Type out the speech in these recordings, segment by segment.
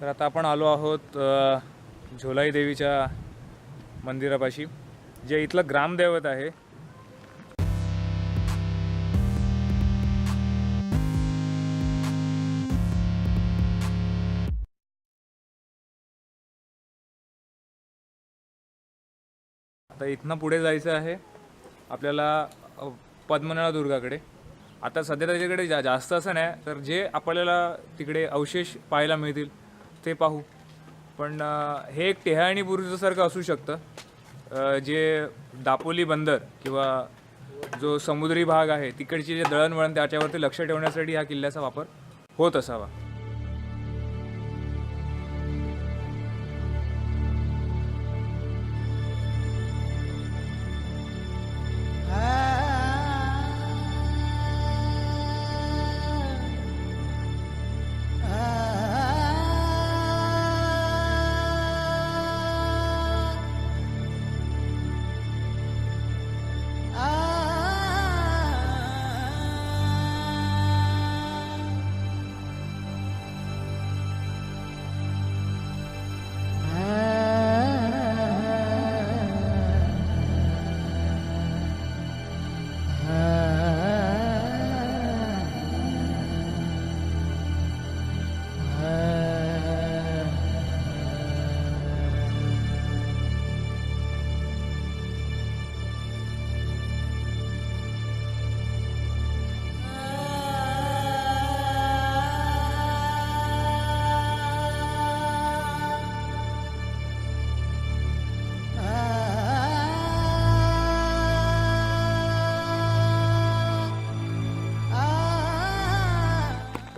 तर आता आपण आलो आहोत झोलाई देवीच्या मंदिरापाशी जे इथलं ग्रामदैवत आहे. आता इथनं पुढे जायचं आहे आपल्याला पद्मनाळा दुर्गाकडे. आता सध्या त्याच्याकडे जा जास्त असं नाही तर जे आपल्याला तिकडे अवशेष पाहायला मिळतील ते पाहू. पण हे एक टेहाळणी बुरुजासारखं असू शकतं. जे दापोली बंदर किंवा जो समुद्री भाग आहे तिकडची जे दळणवळण त्याच्यावरती लक्ष ठेवण्यासाठी ह्या किल्ल्याचा वापर होत असावा.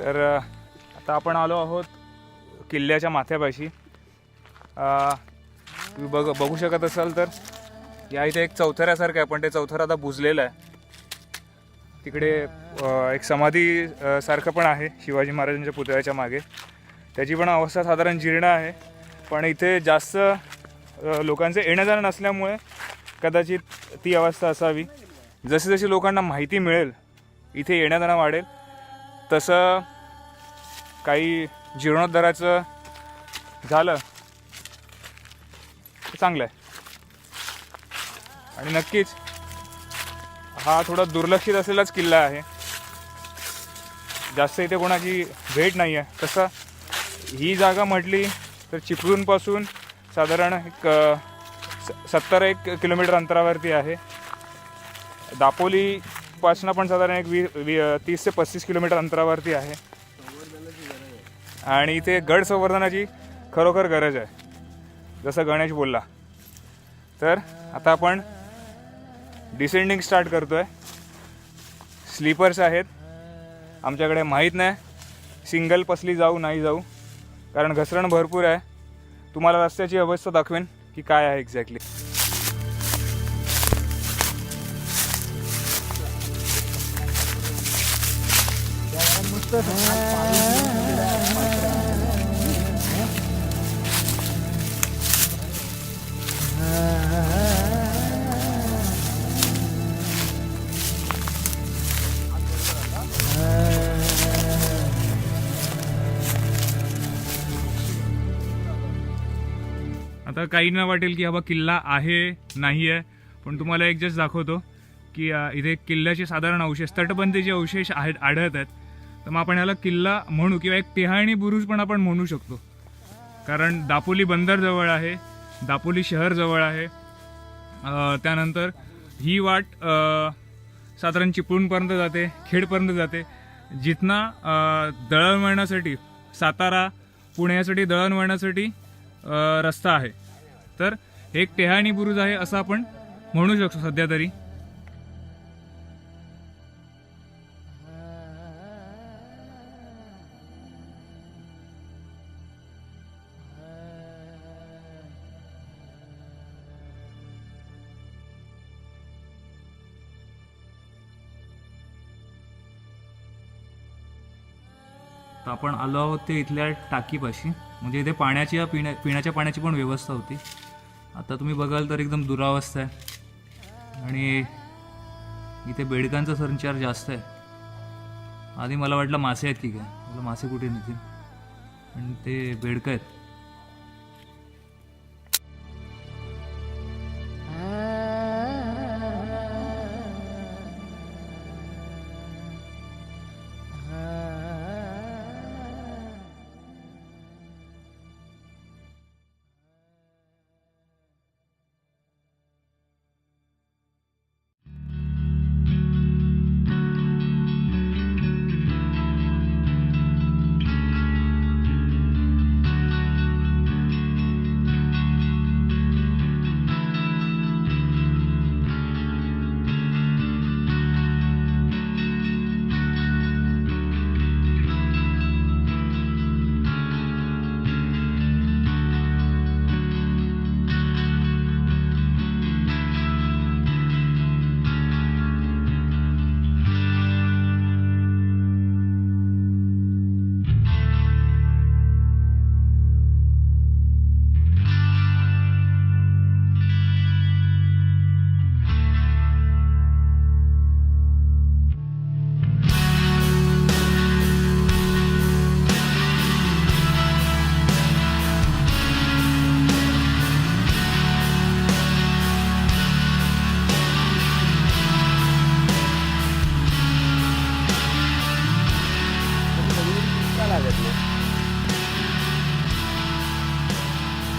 तर आता आपण आलो आहोत किल्ल्याच्या माथ्यापाशी. तुम्ही बघ बघू शकत असाल तर या इथे एक चौथऱ्यासारखं आहे पण ते चौथरा आता बुजलेलं आहे. तिकडे एक समाधी सारखं पण आहे शिवाजी महाराजांच्या पुतळ्याच्या मागे. त्याची पण अवस्था साधारण जीर्ण आहे पण इथे जास्त लोकांचे लोकांचं येणं जाणं नसल्यामुळे कदाचित ती अवस्था असावी. जशी जशी लोकांना माहिती मिळेल इथे येणं जाणं वाढेल तसं काही जीर्णोद्धाराचं झालं तर चांगलं आहे. आणि नक्कीच हा थोडा दुर्लक्षित असलेलाच किल्ला आहे. जास्त इथे कोणाची भेट नाही आहे. तसं ही जागा म्हटली तर चिपळूणपासून साधारण एक स- सत्तर एक किलोमीटर अंतरावरती आहे. दापोली दापोलीपासनं पण साधारण एक वी वी तीस ते पस्तीस किलोमीटर अंतरावरती आहे. आणि इथे गड संवर्धनाची खरोखर गरज आहे. जसं गणेश बोलला. तर आता आपण डिसेंडिंग स्टार्ट करतो आहे स्लीपर्स आहेत. आमच्याकडे माहीत नाही. सिंगल पसली जाऊ नाही जाऊ. कारण घसरण भरपूर आहे. तुम्हाला रस्त्याची अवस्था दाखवेन की काय आहे एक्झॅक्टली आता काहींना वाटेल की बाबा किल्ला आहे नाही आहे पण तुम्हाला एक जस्ट दाखवतो की इथे किल्ल्याचे साधारण अवशेष तटबंदीचे अवशेष आहेत आढळत आहेत तर मग आपण याला किल्ला म्हणू किंवा एक टिहाणी बुरुज पण आपण म्हणू शकतो. कारण दापोली बंदर जवळ आहे दापोली शहर जवळ आहे. त्यानंतर ही वाट साधारण चिपळूणपर्यंत जाते खेडपर्यंत जाते. जिथना दळणवळणासाठी सातारा पुण्यासाठी दळणवळणासाठी रस्ता आहे. तर एक टेहाणी बुरुज आहे असं आपण म्हणू शकतो सध्या तरी. तर आपण आलो आहोत ते इथल्या टाकीपाशी. म्हणजे इथे पाण्याची पिण्या पिण्याच्या पाण्याची पण व्यवस्था होती. आता तुम्ही बघाल तर एकदम दुरावस्था आहे. आणि इथे बेडकांचा संचार जास्त आहे. आधी मला वाटलं मासे आहेत की काय? मला मासे कुठे नेतील? आणि ते बेडकं आहेत.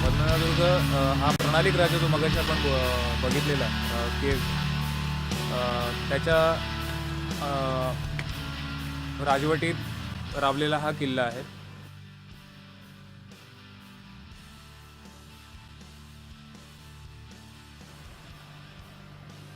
पद्मनाभदुर्ग हा प्रणालिक राजा जो मगाशी आपण ब- बघितलेला की त्याच्या राजवटीत राबलेला हा किल्ला आहे.